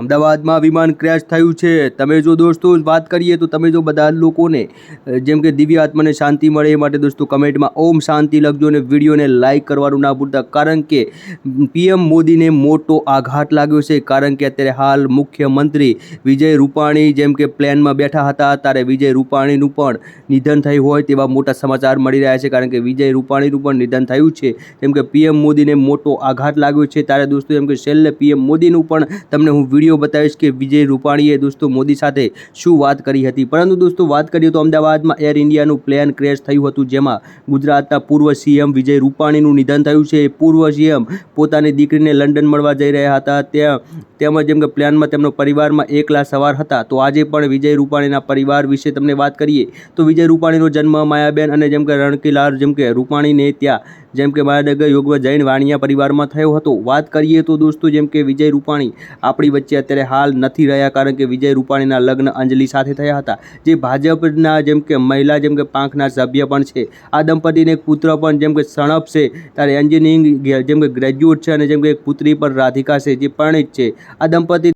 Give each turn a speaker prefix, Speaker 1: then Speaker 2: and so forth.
Speaker 1: અમદાવાદમાં વિમાન ક્રેશ થયું છે. તમે જો દોસ્તો, વાત કરીએ તો તમે જો બધા લોકોને જેમ કે દિવ્ય આત્માને શાંતિ મળે એ માટે દોસ્તો કમેન્ટમાં ઓમ શાંતિ લખજો અને વિડીયોને લાઈક કરવાનું ના ભૂલતા. કારણ કે પીએમ મોદીને મોટો આઘાત લાગ્યો છે. કારણ કે અત્યારે હાલ મુખ્યમંત્રી વિજય રૂપાણી જેમ કે પ્લેનમાં બેઠા હતા, ત્યારે વિજય રૂપાણીનું પણ નિધન થયું હોય તેવા મોટા સમાચાર મળી રહ્યા છે. કારણ કે વિજય રૂપાણીનું પણ નિધન થયું છે. જેમ કે પીએમ મોદીને મોટો આઘાત લાગ્યો છે. ત્યારે દોસ્તો, એમ કે છેલ્લે પીએમ મોદીનું પણ તમને હું વીડિયો બતાવીશ કે વિજય રૂપાણીએ દોસ્તો મોદી સાથે શું વાત કરી હતી. પરંતુ દોસ્તો વાત કરીએ તો અમદાવાદમાં એર ઇન્ડિયાનું પ્લેન ક્રેશ થયું હતું, જેમાં ગુજરાતના પૂર્વ સીએમ વિજય રૂપાણીનું નિધન થયું છે. પૂર્વ સીએમ પોતાની દીકરીને લંડન મળવા જઈ રહ્યા હતા. ત્યાં તેમજ જેમ કે પ્લેનમાં તેમનો પરિવારમાં એકલા સવાર હતા, તો આજે પણ વિજય રૂપાણીના પરિવાર વિશે તમને વાત કરીએ તો વિજય રૂપાણીનો જન્મ માયાબેન અને જેમ કે રણકીલાલ, જેમ કે રૂપાણીને ત્યાં જેમ કે માયાનગર યોગમાં જૈન વાણિયા પરિવારમાં થયો હતો. વાત કરીએ તો દોસ્તો જેમ કે વિજય રૂપાણી આપણી વચ્ચે અત્યારે હાલ નથી રહ્યા કારણ કે વિજય રૂપાણીના લગ્ન અંજલિ સાથે થયા હતા. જે ભાજપના જેમ કે મહિલા જેમ કે પાંખના સભ્ય પણ છે. આ દંપતીને એક પુત્ર પણ જેમ કે સણપ છે. ત્યારે એન્જિનિયરિંગ જેમ કે ગ્રેજ્યુએટ છે અને જેમ કે એક પુત્રી પણ રાધિકા છે, જે પરણિત છે. આ દંપતી